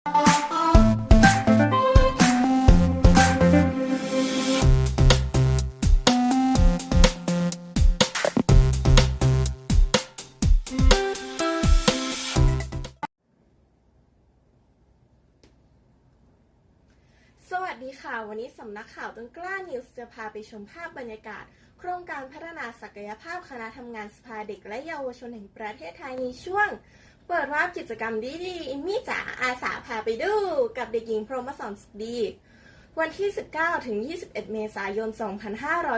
สวัสดีค่ะ วันนี้สำนักข่าวต้นกล้านิวส์จะพาไปชมภาพบรรยากาศ โครงการพัฒนาศักยภาพคณะทำงานสภาเด็กและเยาวชนแห่งประเทศไทยในช่วง เปิดรับกิจกรรมดีๆอิมมี่จ๋าอาสาพาไปดู กับเด็กหญิงพรหมสอนสุขดี วันที่ 19 ถึง 21 เมษายน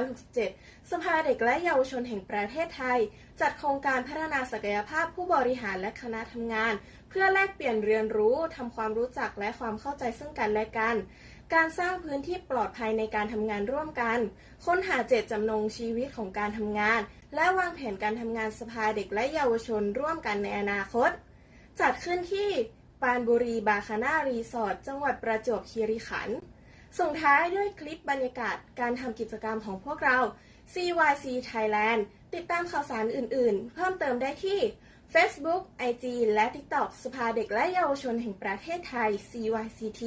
2567 สภาเด็กและเยาวชนแห่งประเทศไทย จัดโครงการพัฒนาศักยภาพผู้บริหารและคณะทำงาน เพื่อแลกเปลี่ยนเรียนรู้ทำความรู้จักและความเข้าใจซึ่งกันและกัน การสร้างพื้นที่ปลอดภัยในการทำงานร่วมกัน ค้นหาเจตจำนงชีวิตของการทำงานและวางแผนการทำงานสภาเด็กและเยาวชนร่วมกันในอนาคต จัดขึ้นที่ปานบุรีบาคาน่ารีสอร์ทจังหวัดประจวบคีรีขันธ์ส่งท้ายด้วยคลิปบรรยากาศการทำกิจกรรมของพวกเรา CYC Thailand ติดตามข่าวสารอื่นๆ เพิ่มเติมได้ที่ Facebook, IG และ TikTok สภาเด็กและเยาวชนแห่งประเทศไทย CYCT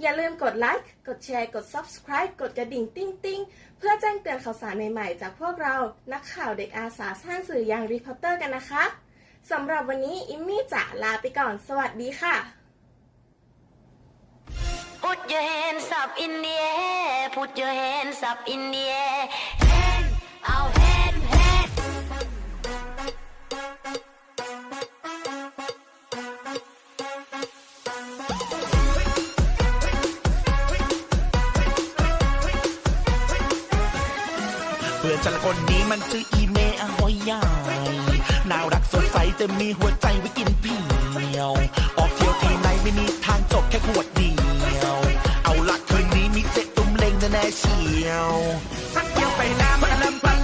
อย่าลืมกดไลค์ กดแชร์ กด Subscribe กดกระดิ่งติ้งติ้งเพื่อแจ้งเตือนข่าวสารใหม่ ๆ จากพวกเรา นักข่าวเด็กอาสาสร้างสื่ออย่างรีพอร์เตอร์กันนะคะ สำหรับวันนี้อิมมี่จ๋าลาไปก่อน สวัสดีค่ะ Put your hands up in the air. Put your hands up in the air. Hand, our hand, hand. เพื่อนฉันละคนนี้มันชื่ออีเมอหอยใหญ่น่ารักสดใส แต่มีหัวใจไว้กินเพียว ออกเที่ยวทีไหนไม่มีทางจบแค่ขวดเดียว เอาละคืนนี้มีเจ็ตุ้มเลงแน่เชียวสักเที่ยวไปน้ำมันลำพัน